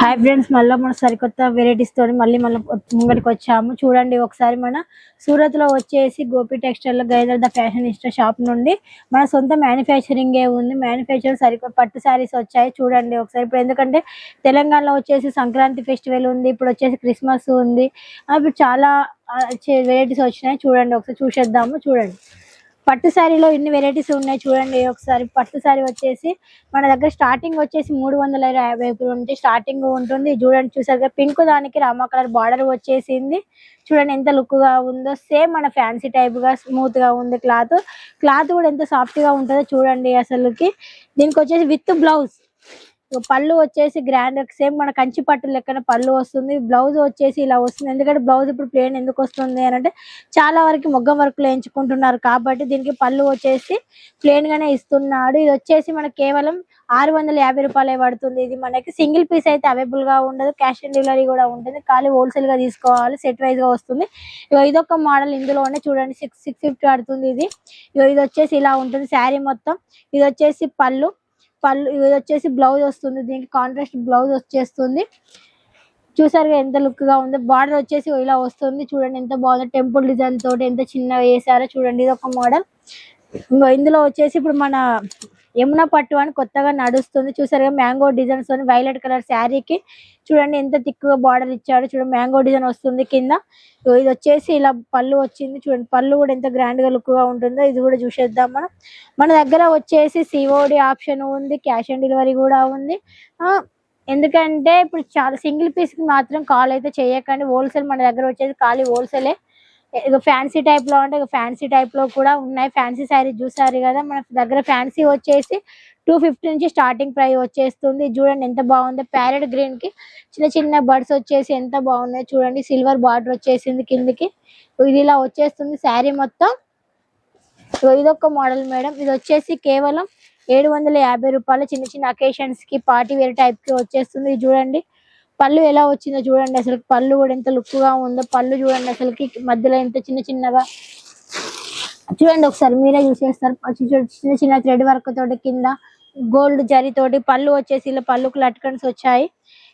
Hi friends మళ్ళీ మన సరికొత్త వెరైటీస్ తోటి మళ్ళీ మళ్ళీ ముంగడికి వచ్చాము. చూడండి ఒకసారి మన సూరత్లో వచ్చేసి Gopi textile gather the fashion insta shop నుండి మన సొంత మ్యానుఫ్యాక్చరింగ్ ఏ ఉంది. మ్యానుఫ్యాక్చర్ సరికొత్త పట్టు శారీస్ వచ్చాయి. చూడండి ఒకసారి ఇప్పుడు ఎందుకంటే తెలంగాణలో వచ్చేసి సంక్రాంతి ఫెస్టివల్ ఉంది. ఇప్పుడు వచ్చేసి క్రిస్మస్ ఉంది. ఇప్పుడు చాలా వెరైటీస్ వచ్చినాయి. చూడండి ఒకసారి చూసేద్దాము. చూడండి. పట్టు శారీలో ఇన్ని వెరైటీస్ ఉన్నాయి చూడండి. ఒకసారి పట్టు శారీ వచ్చేసి మన దగ్గర స్టార్టింగ్ వచ్చేసి మూడు వందల యాభై నుంచి స్టార్టింగ్ ఉంటుంది. చూడండి చూసారు పింక్ దానికి రామా కలర్ బార్డర్ వచ్చేసింది. చూడండి ఎంత లుక్గా ఉందో. సేమ్ మన ఫ్యాన్సీ టైప్గా స్మూత్గా ఉంది క్లాత్ క్లాత్ కూడా ఎంత సాఫ్ట్గా ఉంటుందో చూడండి అసలుకి. దీనికి వచ్చేసి విత్ బ్లౌజ్ పళ్ళు వచ్చేసి గ్రాండ్ సేమ్ మన కంచి పట్టు లెక్కన పళ్ళు వస్తుంది. బ్లౌజ్ వచ్చేసి ఇలా వస్తుంది. ఎందుకంటే బ్లౌజ్ ఇప్పుడు ప్లేన్ ఎందుకు వస్తుంది అని అంటే చాలా వరకు మొగ్గం వర్క్లో ఎంచుకుంటున్నారు కాబట్టి దీనికి పళ్ళు వచ్చేసి ప్లేన్ గానే ఇస్తున్నాడు. ఇది వచ్చేసి మనకి కేవలం ఆరు వందల యాభై రూపాయలే పడుతుంది. ఇది మనకి సింగిల్ పీస్ అయితే అవైలబుల్గా ఉండదు. క్యాష్ ఆన్ డెలివరీ కూడా ఉంటుంది. ఖాళీ హోల్సేల్గా తీసుకోవాలి. సెట్ వైజ్గా వస్తుంది. ఇక ఇదొక మోడల్ ఇందులోనే చూడండి. సిక్స్ సిక్స్ ఫిఫ్టీ పడుతుంది ఇది. ఇక ఇది వచ్చేసి ఇలా ఉంటుంది. శారీ మొత్తం. ఇది వచ్చేసి పళ్ళు. పళ్ళు ఇది వచ్చేసి బ్లౌజ్ వస్తుంది. దీనికి కాంట్రాస్ట్ బ్లౌజ్ వచ్చేస్తుంది. చూసారుగా ఎంత లుక్గా ఉందో. బార్డర్ వచ్చేసి ఇలా వస్తుంది. చూడండి ఎంత బాగుందో. టెంపుల్ డిజైన్ తోటి ఎంత చిన్నగా వేసారో చూడండి. ఇది ఒక మోడల్ ఇందులో వచ్చేసి ఇప్పుడు మన యమున పట్టు అని కొత్తగా నడుస్తుంది. చూసారుగా మ్యాంగో డిజైన్స్ అని వైలెట్ కలర్ శారీకి. చూడండి ఎంత తిక్కుగా బార్డర్ ఇచ్చాడు. చూడండి మ్యాంగో డిజైన్ వస్తుంది కింద. ఇది వచ్చేసి ఇలా పళ్ళు వచ్చింది. చూడండి పళ్ళు కూడా ఎంత గ్రాండ్గా లుక్గా ఉంటుందో ఇది కూడా చూసేద్దాం మనం. మన దగ్గర వచ్చేసి సిఓడి ఆప్షన్ ఉంది. క్యాష్ ఆన్ డెలివరీ కూడా ఉంది. ఆ, ఎందుకంటే ఇప్పుడు చాలా సింగిల్ పీస్కి మాత్రం కాల్ అయితే చేయకండి. హోల్సేల్ మన దగ్గర వచ్చేసి ఖాళీ హోల్సేలే. ఇక ఫ్యాన్సీ టైప్లో అంటే ఫ్యాన్సీ టైప్లో కూడా ఉన్నాయి. ఫ్యాన్సీ శారీ చూసారు కదా మన దగ్గర ఫ్యాన్సీ వచ్చేసి టూ ఫిఫ్టీ నుంచి స్టార్టింగ్ ప్రైస్ వచ్చేస్తుంది. చూడండి ఎంత బాగుందో. ప్యారెట్ గ్రీన్కి చిన్న చిన్న బర్డ్స్ వచ్చేసి ఎంత బాగున్నాయి చూడండి. సిల్వర్ బార్డర్ వచ్చేసింది కిందికి. ఇది ఇలా వచ్చేస్తుంది శారీ మొత్తం. ఇదొక మోడల్ మేడం. ఇది వచ్చేసి కేవలం ఏడు వందల యాభై రూపాయలు. చిన్న చిన్న అకేషన్స్కి పార్టీ వేర్ టైప్కి వచ్చేస్తుంది. ఇది చూడండి. పళ్ళు ఎలా వచ్చిందో చూడండి. అసలు పళ్ళు కూడా ఎంత లుక్గా ఉందో పళ్ళు చూడండి. అసలుకి మధ్యలో ఎంత చిన్న చిన్నగా చూడండి ఒకసారి మీరే చూసేస్తారు. చిన్న చిన్న థ్రెడ్ వర్క్ తోటి కింద గోల్డ్ జరీ తోటి పళ్ళు వచ్చేసి ఇలా పళ్ళుకు లట్కన్స్ వచ్చాయి.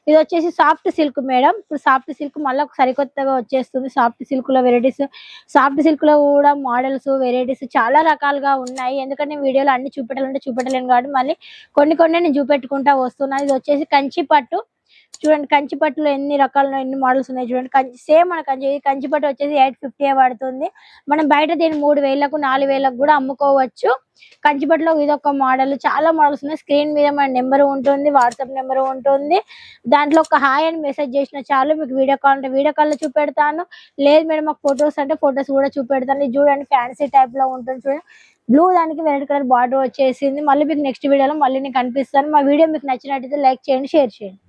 ఇది వచ్చేసి సాఫ్ట్ సిల్క్ మేడం. ఇప్పుడు సాఫ్ట్ సిల్క్ మళ్ళీ సరికొత్తగా వచ్చేస్తుంది. సాఫ్ట్ సిల్క్లో వెరైటీస్ సాఫ్ట్ సిల్క్లో కూడా మోడల్స్ వెరైటీస్ చాలా రకాలుగా ఉన్నాయి. ఎందుకంటే వీడియోలో అన్ని చూపెట్టాలంటే చూపెట్టలేను కాబట్టి మళ్ళీ కొన్ని కొన్ని నేను చూపెట్టుకుంటా వస్తున్నాను. ఇది వచ్చేసి కంచి పట్టు. చూడండి కంచిపట్టులో ఎన్ని రకాల ఎన్ని మోడల్స్ ఉన్నాయి చూడండి. కంచి సేమ్ మన కంచి కంచిపట్టు వచ్చేసి ఎయిట్ ఫిఫ్టీ పడుతుంది. మనం బయట దీన్ని మూడు వేలకు నాలుగు వేలకు కూడా అమ్ముకోవచ్చు. కంచిపట్టులో ఇదొక మోడల్. చాలా మోడల్స్ ఉన్నాయి. స్క్రీన్ మీద మన నెంబర్ ఉంటుంది వాట్సాప్ నెంబర్ ఉంటుంది. దాంట్లో ఒక హాయ్ అని మెసేజ్ చేసిన చాలు. మీకు వీడియో కాల్ అంటే వీడియో కాల్లో చూపెడతాను. లేదు మేడం మాకు ఫొటోస్ అంటే ఫొటోస్ కూడా చూపెడతాను. చూడండి ఫ్యాన్సీ టైప్లో ఉంటుంది చూడండి. బ్లూ దానికి రెడ్ కలర్ బార్డర్ వచ్చేసింది. మళ్ళీ మీకు నెక్స్ట్ వీడియోలో మళ్ళీ నేను కనిపిస్తాను. మా వీడియో మీకు నచ్చినట్టయితే లైక్ చేయండి షేర్ చేయండి.